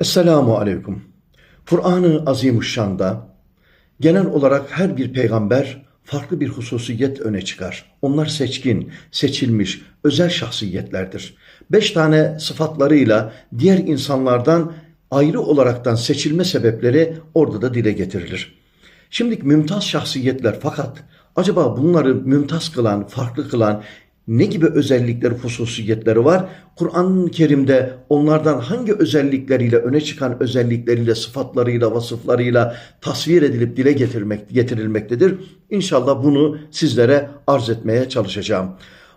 Esselamu Aleyküm. Kur'an-ı Azimuşşan'da genel olarak her bir peygamber farklı bir hususiyet öne çıkar. Onlar seçkin, seçilmiş, özel şahsiyetlerdir. Beş tane sıfatlarıyla diğer insanlardan ayrı olaraktan seçilme sebepleri orada da dile getirilir. Şimdi mümtaz şahsiyetler fakat acaba bunları mümtaz kılan, farklı kılan ne gibi özellikleri, hususiyetleri var? Kur'an-ı Kerim'de onlardan hangi özellikleriyle, öne çıkan özellikleriyle, sıfatlarıyla, vasıflarıyla tasvir edilip dile getirmek, getirilmektedir. İnşallah bunu sizlere arz etmeye çalışacağım.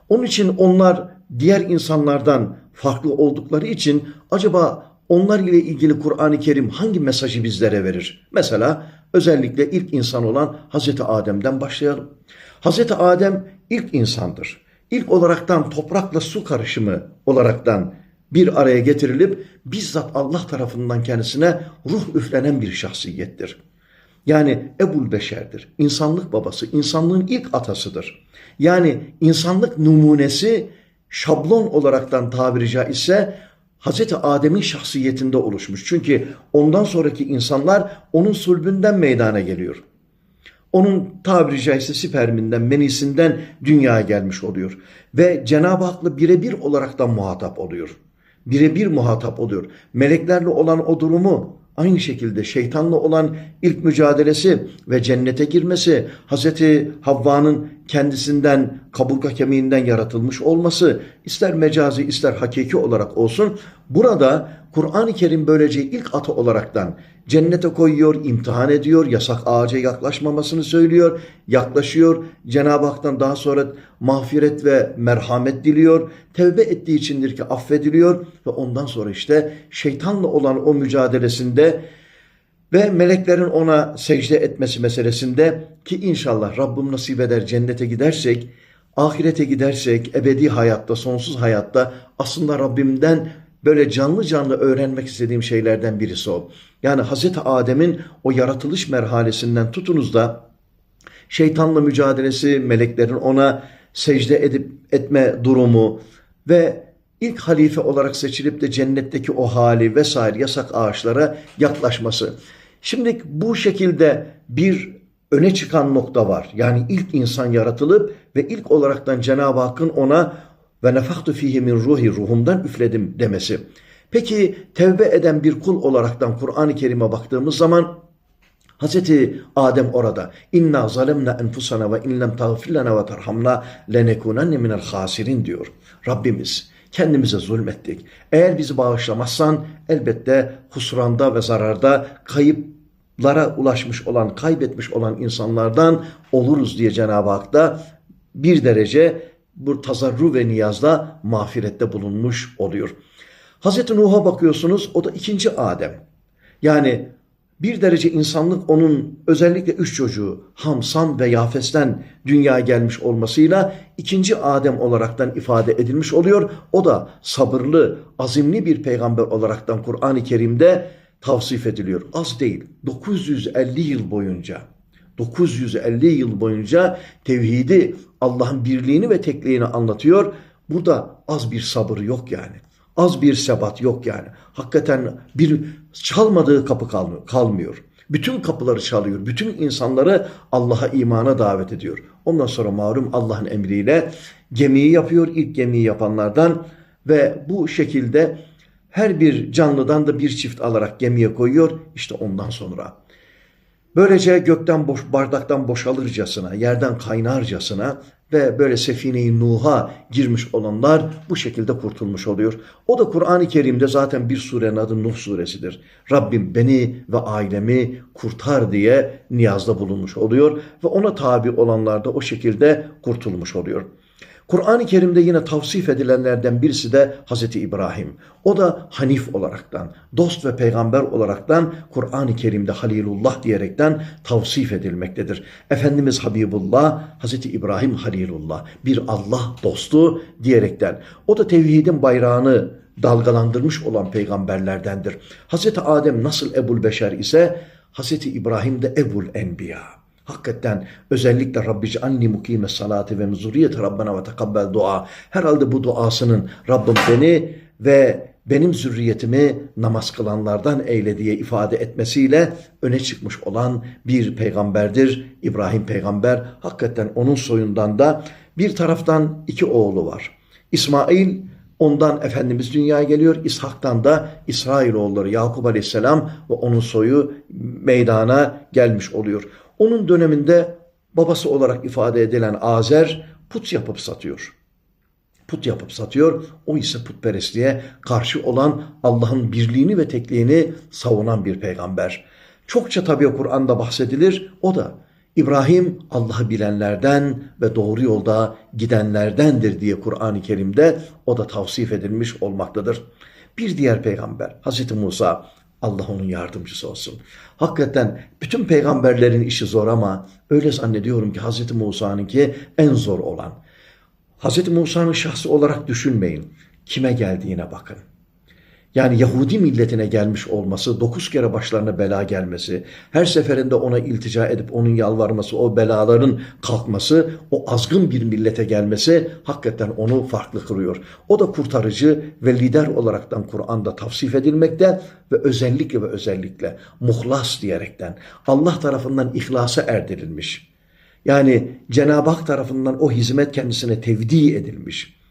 Onun için onlar diğer insanlardan farklı oldukları için acaba onlar ile ilgili Kur'an-ı Kerim hangi mesajı bizlere verir? Mesela özellikle ilk insan olan Hazreti Adem'den başlayalım. Hazreti Adem ilk insandır ilk olaraktan toprakla su karışımı olaraktan bir araya getirilip bizzat Allah tarafından kendisine ruh üflenen bir şahsiyettir. Yani Ebul Beşer'dir. İnsanlık babası, insanlığın ilk atasıdır. Yani insanlık numunesi şablon olaraktan tabiri caizse Hz. Adem'in şahsiyetinde oluşmuş. Çünkü ondan sonraki insanlar onun sulbünden meydana geliyor onun tabiri caizse sperminden, menisinden dünyaya gelmiş oluyor. Ve Cenab-ı Hak'la birebir olarak da muhatap oluyor. Birebir muhatap oluyor. Meleklerle olan o durumu aynı şekilde şeytanla olan ilk mücadelesi ve cennete girmesi, Hazreti Havva'nın kendisinden kaburga kemiğinden yaratılmış olması, ister mecazi ister hakiki olarak olsun, burada Kur'an-ı Kerim böylece ilk atı olaraktan Cennete koyuyor, imtihan ediyor, yasak ağaca yaklaşmamasını söylüyor, yaklaşıyor. Cenab-ı Hak'tan daha sonra mağfiret ve merhamet diliyor. Tevbe ettiği içindir ki affediliyor ve ondan sonra işte şeytanla olan o mücadelesinde ve meleklerin ona secde etmesi meselesinde ki inşallah Rabbim nasip eder cennete gidersek, ahirete gidersek, ebedi hayatta, sonsuz hayatta aslında Rabbimden böyle canlı canlı öğrenmek istediğim şeylerden birisi o. Yani Hazreti Adem'in o yaratılış merhalesinden tutunuz da şeytanla mücadelesi, meleklerin ona secde edip etme durumu ve ilk halife olarak seçilip de cennetteki o hali vesaire yasak ağaçlara yaklaşması. Şimdi bu şekilde bir öne çıkan nokta var. Yani ilk insan yaratılıp ve ilk olaraktan Cenab-ı Hakk'ın ona ve nefaktu fihi min ruhi ruhumdan üfledim demesi. Peki tevbe eden bir kul olaraktan Kur'an-ı Kerim'e baktığımız zaman Hazreti Adem orada inna zalemna enfusana ve inlem tağfir lana ve terhamna lenekunenne minel hasirin diyor. Rabbimiz kendimize zulmettik. Eğer bizi bağışlamazsan elbette husranda ve zararda kayıplara ulaşmış olan, kaybetmiş olan insanlardan oluruz diye Cenab-ı Hak da bir derece bu tazarru ve niyazda mağfirette bulunmuş oluyor. Hazreti Nuh'a bakıyorsunuz o da ikinci Adem. Yani bir derece insanlık onun özellikle üç çocuğu Ham, Sam ve Yafes'ten dünyaya gelmiş olmasıyla ikinci Adem olaraktan ifade edilmiş oluyor. O da sabırlı, azimli bir peygamber olaraktan Kur'an-ı Kerim'de tavsif ediliyor. Az değil. 950 yıl boyunca 950 yıl boyunca tevhidi, Allah'ın birliğini ve tekliğini anlatıyor. Burada az bir sabır yok yani. Az bir sebat yok yani. Hakikaten bir çalmadığı kapı kalmıyor. Bütün kapıları çalıyor. Bütün insanları Allah'a imana davet ediyor. Ondan sonra malum Allah'ın emriyle gemiyi yapıyor. İlk gemiyi yapanlardan ve bu şekilde her bir canlıdan da bir çift alarak gemiye koyuyor. İşte ondan sonra Böylece gökten boş, bardaktan boşalırcasına, yerden kaynarcasına ve böyle sefine-i Nuh'a girmiş olanlar bu şekilde kurtulmuş oluyor. O da Kur'an-ı Kerim'de zaten bir surenin adı Nuh suresidir. Rabbim beni ve ailemi kurtar diye niyazda bulunmuş oluyor ve ona tabi olanlar da o şekilde kurtulmuş oluyor. Kur'an-ı Kerim'de yine tavsif edilenlerden birisi de Hazreti İbrahim. O da Hanif olaraktan, dost ve peygamber olaraktan Kur'an-ı Kerim'de Halilullah diyerekten tavsif edilmektedir. Efendimiz Habibullah, Hazreti İbrahim Halilullah, bir Allah dostu diyerekten. O da tevhidin bayrağını dalgalandırmış olan peygamberlerdendir. Hazreti Adem nasıl Ebul Beşer ise Hazreti İbrahim de Ebul Enbiya. Hakikaten özellikle Rabbici anni mukime salati ve muzuriyet Rabbena ve tekabbel dua. Herhalde bu duasının Rabbim beni ve benim zürriyetimi namaz kılanlardan eyle diye ifade etmesiyle öne çıkmış olan bir peygamberdir. İbrahim peygamber hakikaten onun soyundan da bir taraftan iki oğlu var. İsmail ondan Efendimiz dünyaya geliyor. İshak'tan da İsrailoğulları Yakup aleyhisselam ve onun soyu meydana gelmiş oluyor. Onun döneminde babası olarak ifade edilen Azer put yapıp satıyor put yapıp satıyor. O ise putperestliğe karşı olan Allah'ın birliğini ve tekliğini savunan bir peygamber. Çokça tabii Kur'an'da bahsedilir. O da İbrahim Allah'ı bilenlerden ve doğru yolda gidenlerdendir diye Kur'an-ı Kerim'de o da tavsif edilmiş olmaktadır. Bir diğer peygamber Hazreti Musa Allah onun yardımcısı olsun. Hakikaten bütün peygamberlerin işi zor ama öyle zannediyorum ki Hazreti Musa'nınki en zor olan. Hz. Musa'nın şahsı olarak düşünmeyin. Kime geldiğine bakın. Yani Yahudi milletine gelmiş olması, dokuz kere başlarına bela gelmesi, her seferinde ona iltica edip onun yalvarması, o belaların kalkması, o azgın bir millete gelmesi hakikaten onu farklı kılıyor. O da kurtarıcı ve lider olaraktan Kur'an'da tavsif edilmekte ve özellikle ve özellikle muhlas diyerekten Allah tarafından ihlasa erdirilmiş. Yani Cenab-ı Hak tarafından o hizmet kendisine tevdi edilmiş.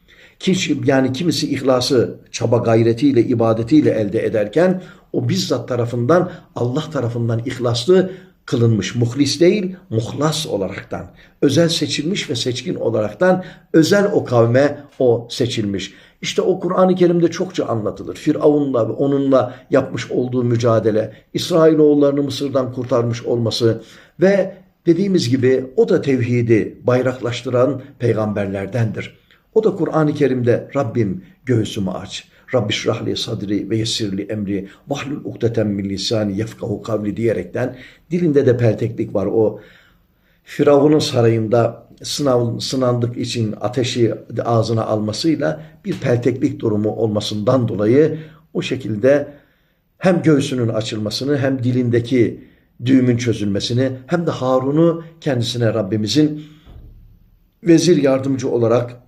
Kişi, yani kimisi ihlası çaba gayretiyle, ibadetiyle elde ederken o bizzat tarafından Allah tarafından ihlaslı kılınmış. Muhlis değil, muhlas olaraktan. Özel seçilmiş ve seçkin olaraktan özel o kavme o seçilmiş. İşte o Kur'an-ı Kerim'de çokça anlatılır. Firavun'la ve onunla yapmış olduğu mücadele, İsrailoğullarını Mısır'dan kurtarmış olması ve Dediğimiz gibi o da tevhidi bayraklaştıran peygamberlerdendir. O da Kur'an-ı Kerim'de Rabbim göğsümü aç, Rabbi şrahli sadri ve yessirli emri, vahlul ukdeten min lisani yefkahu kavli diyerekten dilinde de pelteklik var. O Firavun'un sarayında sınav, sınandık için ateşi ağzına almasıyla bir pelteklik durumu olmasından dolayı o şekilde hem göğsünün açılmasını hem dilindeki düğümün çözülmesini hem de Harun'u kendisine Rabbimizin vezir yardımcı olarak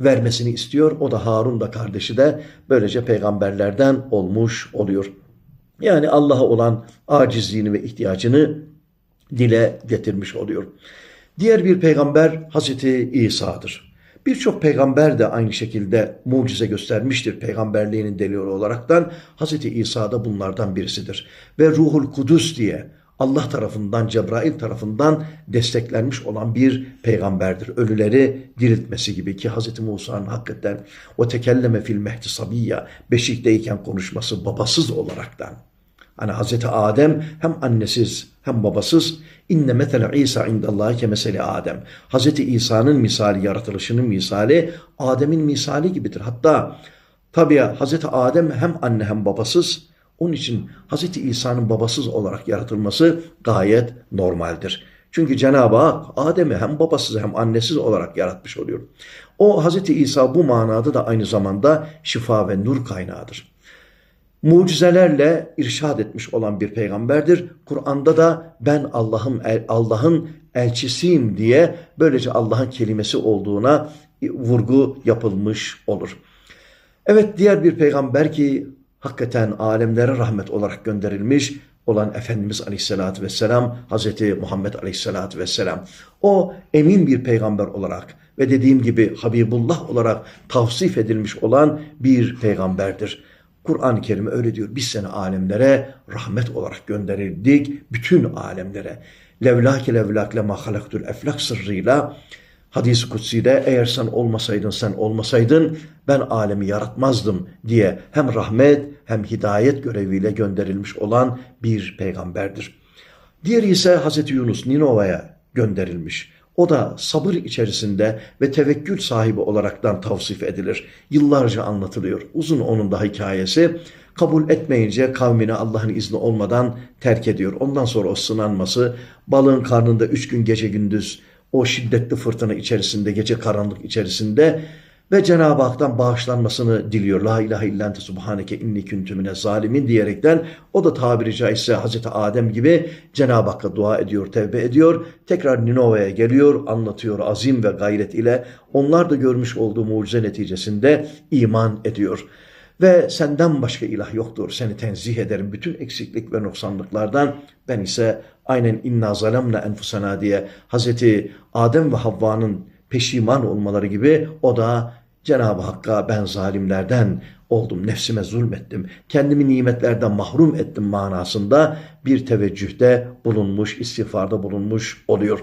vermesini istiyor. O da Harun da kardeşi de böylece peygamberlerden olmuş oluyor. Yani Allah'a olan acizliğini ve ihtiyacını dile getirmiş oluyor. Diğer bir peygamber Hazreti İsa'dır. Birçok peygamber de aynı şekilde mucize göstermiştir peygamberliğinin delili olaraktan. Hazreti İsa da bunlardan birisidir. Ve Ruhul Kudüs diye Allah tarafından, Cebrail tarafından desteklenmiş olan bir peygamberdir. Ölüleri diriltmesi gibi ki Hz. Musa'nın hakikaten o tekelleme fil mehdi sabiyya beşikteyken konuşması babasız olaraktan. Hani Hz. Adem hem annesiz hem babasız inne metele İsa indallahi ke mesele Adem. Hz. İsa'nın misali, yaratılışının misali Adem'in misali gibidir. Hatta tabii Hz. Adem hem anne hem babasız onun için Hz. İsa'nın babasız olarak yaratılması gayet normaldir. Çünkü Cenab-ı Hak Adem'i hem babasız hem annesiz olarak yaratmış oluyor. O Hz. İsa bu manada da aynı zamanda şifa ve nur kaynağıdır. Mucizelerle irşad etmiş olan bir peygamberdir. Kur'an'da da ben Allah'ım Allah'ın elçisiyim diye böylece Allah'ın kelimesi olduğuna vurgu yapılmış olur. Evet diğer bir peygamber ki hakikaten alemlere rahmet olarak gönderilmiş olan Efendimiz Aleyhisselatü Vesselam, Hazreti Muhammed Aleyhisselatü Vesselam. O emin bir peygamber olarak ve dediğim gibi Habibullah olarak tavsif edilmiş olan bir peygamberdir. Kur'an-ı Kerim öyle diyor. Biz seni alemlere rahmet olarak gönderildik. Bütün alemlere. Levlaki levlak lema halaktul eflak sırrıyla Hadis-i Kutsi'de eğer sen olmasaydın sen olmasaydın ben alemi yaratmazdım diye hem rahmet hem hidayet göreviyle gönderilmiş olan bir peygamberdir. Diğeri ise Hazreti Yunus Ninova'ya gönderilmiş. O da sabır içerisinde ve tevekkül sahibi olaraktan tavsif edilir. Yıllarca anlatılıyor. Uzun onun da hikayesi. Kabul etmeyince kavmini Allah'ın izni olmadan terk ediyor. Ondan sonra o sınanması, balığın karnında üç gün gece gündüz o şiddetli fırtına içerisinde, gece karanlık içerisinde ve Cenab-ı Hak'tan bağışlanmasını diliyor. La ilahe illente subhaneke inni küntümüne zalimin diyerekten o da tabiri caizse Hazreti Adem gibi Cenab-ı Hakk'a dua ediyor, tevbe ediyor. Tekrar Ninova'ya geliyor, anlatıyor azim ve gayret ile. Onlar da görmüş olduğu mucize neticesinde iman ediyor. Ve senden başka ilah yoktur. Seni tenzih ederim bütün eksiklik ve noksanlıklardan. Ben ise aynen inna zalemne enfusena diye Hazreti Adem ve Havva'nın peşiman olmaları gibi o da Cenab-ı Hakk'a ben zalimlerden oldum, nefsime zulmettim, kendimi nimetlerden mahrum ettim manasında bir teveccühde bulunmuş, istiğfarda bulunmuş oluyor.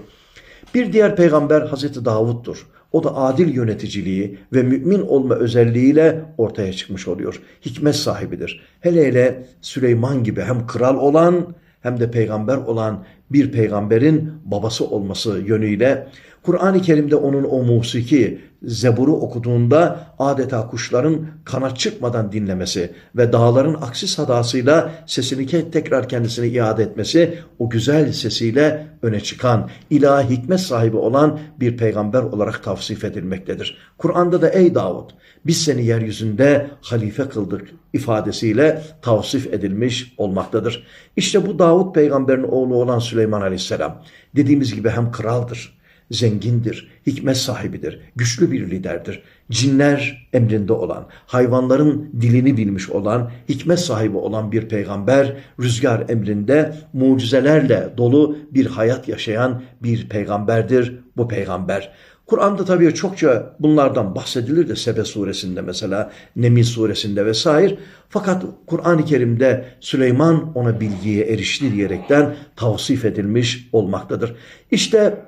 Bir diğer peygamber Hazreti Davud'dur. O da adil yöneticiliği ve mümin olma özelliğiyle ortaya çıkmış oluyor. Hikmet sahibidir. Hele hele Süleyman gibi hem kral olan hem de peygamber olan bir peygamberin babası olması yönüyle Kur'an-ı Kerim'de onun o musiki Zebur'u okuduğunda adeta kuşların kanat çıkmadan dinlemesi ve dağların aksi sadasıyla sesini tekrar kendisine iade etmesi o güzel sesiyle öne çıkan ilahi hikmet sahibi olan bir peygamber olarak tavsif edilmektedir. Kur'an'da da ey Davud biz seni yeryüzünde halife kıldık ifadesiyle tavsif edilmiş olmaktadır. İşte bu Davud peygamberin oğlu olan Süleyman aleyhisselam dediğimiz gibi hem kraldır zengindir, hikmet sahibidir, güçlü bir liderdir. Cinler emrinde olan, hayvanların dilini bilmiş olan, hikmet sahibi olan bir peygamber, rüzgar emrinde mucizelerle dolu bir hayat yaşayan bir peygamberdir bu peygamber. Kur'an'da tabii çokça bunlardan bahsedilir de Sebe suresinde mesela, Nemil suresinde vesaire. Fakat Kur'an-ı Kerim'de Süleyman ona bilgiye erişti diyerekten tavsif edilmiş olmaktadır. İşte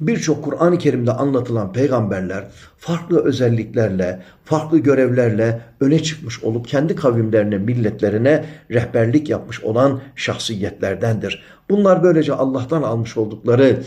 Birçok Kur'an-ı Kerim'de anlatılan peygamberler farklı özelliklerle, farklı görevlerle öne çıkmış olup kendi kavimlerine, milletlerine rehberlik yapmış olan şahsiyetlerdendir. Bunlar böylece Allah'tan almış oldukları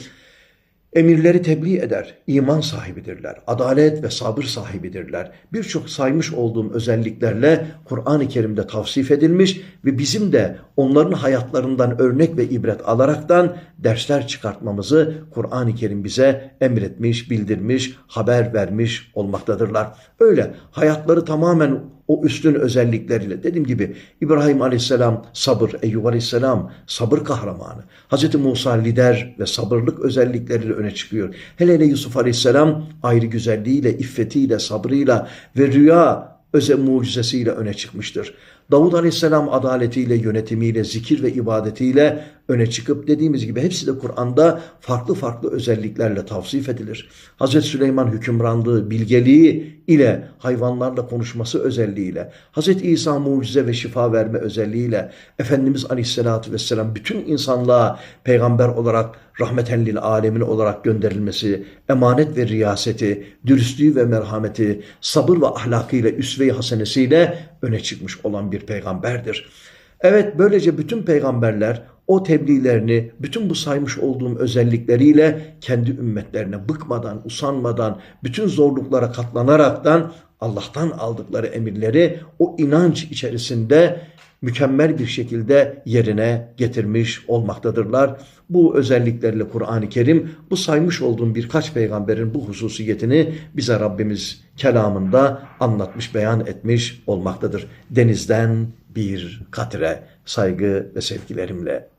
Emirleri tebliğ eder, iman sahibidirler, adalet ve sabır sahibidirler. Birçok saymış olduğum özelliklerle Kur'an-ı Kerim'de tavsif edilmiş ve bizim de onların hayatlarından örnek ve ibret alaraktan dersler çıkartmamızı Kur'an-ı Kerim bize emretmiş, bildirmiş, haber vermiş olmaktadırlar. Öyle hayatları tamamen o üstün özellikleriyle dediğim gibi İbrahim Aleyhisselam sabır, Eyyub Aleyhisselam sabır kahramanı. Hz. Musa lider ve sabırlık özellikleriyle öne çıkıyor. Hele hele Yusuf Aleyhisselam ayrı güzelliğiyle, iffetiyle, sabrıyla ve rüya öze mucizesiyle öne çıkmıştır. Davud Aleyhisselam adaletiyle, yönetimiyle, zikir ve ibadetiyle öne çıkıp dediğimiz gibi hepsi de Kur'an'da farklı farklı özelliklerle tavsif edilir. Hazreti Süleyman hükümranlığı, bilgeliği ile hayvanlarla konuşması özelliğiyle, Hazreti İsa mucize ve şifa verme özelliğiyle, Efendimiz Aleyhisselatü Vesselam bütün insanlığa peygamber olarak rahmeten lil alemin olarak gönderilmesi, emanet ve riyaseti, dürüstlüğü ve merhameti, sabır ve ahlakıyla, üsve-i hasenesiyle öne çıkmış olan bir peygamberdir. Evet böylece bütün peygamberler o tebliğlerini bütün bu saymış olduğum özellikleriyle kendi ümmetlerine bıkmadan, usanmadan, bütün zorluklara katlanaraktan Allah'tan aldıkları emirleri o inanç içerisinde mükemmel bir şekilde yerine getirmiş olmaktadırlar. Bu özelliklerle Kur'an-ı Kerim bu saymış olduğum birkaç peygamberin bu hususiyetini bize Rabbimiz kelamında anlatmış, beyan etmiş olmaktadır. Denizden bir katre saygı ve sevgilerimle